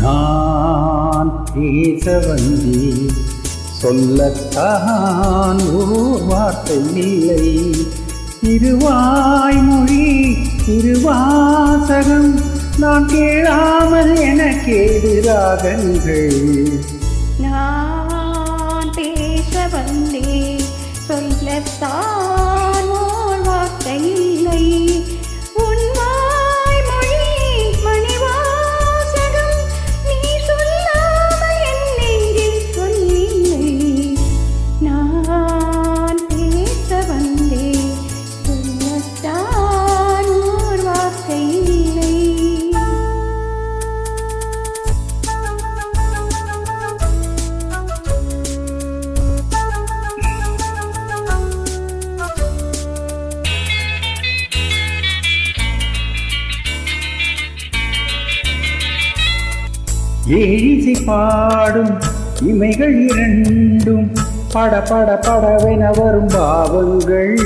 நான் பேச வந்தி சொல்லத்தான் ஓர் வார்த்தை இல்லை திருவாய்மொழி திருவாசகம் நான் கேளாமல் எனக்கேது ராகங்கள் நான் பேச வந்தே சொல்லத்தான் ஏழிசை பாடும் இமைகள் இரண்டும் பட பட படவென வரும் பாவங்கள்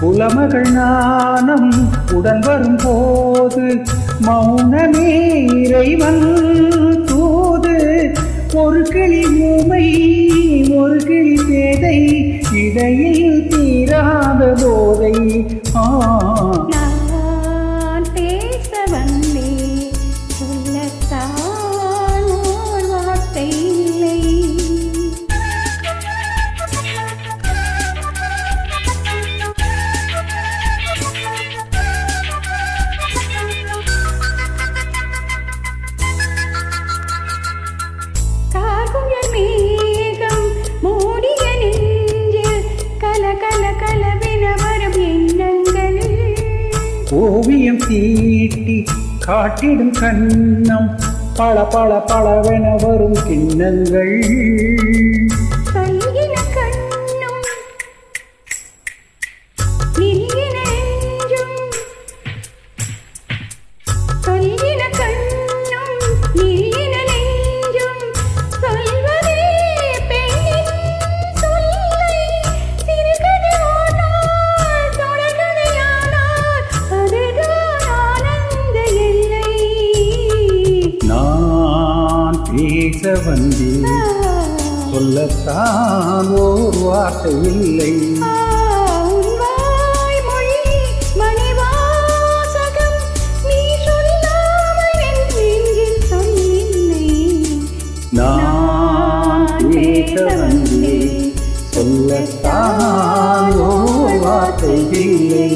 புலமகள் நாணம் உடன் வரும் போது மௌனமே இடையில் தீராத போதை. ஆ. ஓவியம் தீட்டி காட்டிடும் கண்ணம். பல பல பலவென வரும் கிண்ணங்கள். பேச வந்தேன் சொல்லத்தான் ஓர் வார்த்தை இல்லை. நான் பேச வந்தேன் சொல்லத்தான் ஓர் வார்த்தை இல்லை.